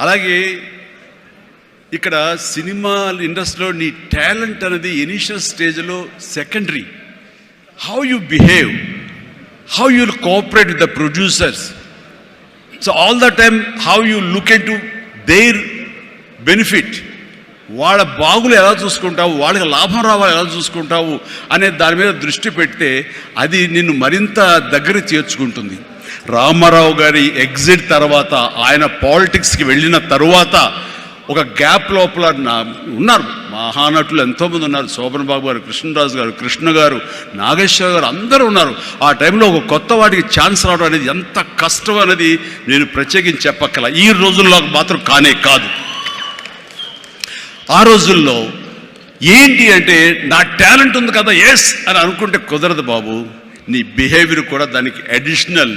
అలాగే ఇక్కడ సినిమా ఇండస్ట్రీలో నీ టాలెంట్ అనేది ఇనిషియల్ స్టేజ్లో secondary. How you behave how you cooperate with the producers so all the time how you look in to their benefit వాళ్ళ బాగులు ఎలా చూసుకుంటావు వాళ్ళకి లాభం రావాలి ఎలా చూసుకుంటావు అనే దాని మీద దృష్టి పెడితే అది నిన్ను మరింత దగ్గర చేర్చుకుంటుంది. రామారావు గారి ఎగ్జిట్ తర్వాత ఆయన పాలిటిక్స్కి వెళ్ళిన తరువాత ఒక గ్యాప్ లోపల నా ఉన్నారు. మహానటులు ఎంతోమంది ఉన్నారు. శోభన్ బాబు గారు కృష్ణరాజు గారు కృష్ణ గారు నాగేశ్వర గారు అందరూ ఉన్నారు. ఆ టైంలో ఒక కొత్త వాడికి ఛాన్స్ రావడం అనేది ఎంత కష్టం అనేది నేను ప్రత్యేకించి చెప్పక్కల. ఈ రోజుల్లో మాత్రం కానే కాదు. ఆ రోజుల్లో ఏంటి అంటే నా టాలెంట్ ఉంది కదా ఎస్ అని అనుకుంటే కుదరదు బాబు. నీ బిహేవియర్ కూడా దానికి అడిషనల్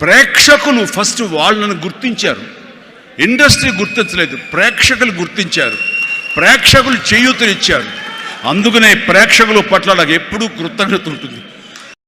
ప్రేక్షకులు ఫస్ట్ వాళ్ళను గుర్తించారు. ఇండస్ట్రీ గుర్తించలేదు ప్రేక్షకులు గుర్తించారు. ప్రేక్షకులు చేయూతనిచ్చారు. అందుకనే ప్రేక్షకుల పట్ల నాకు ఎప్పుడూ కృతజ్ఞత ఉంటుంది.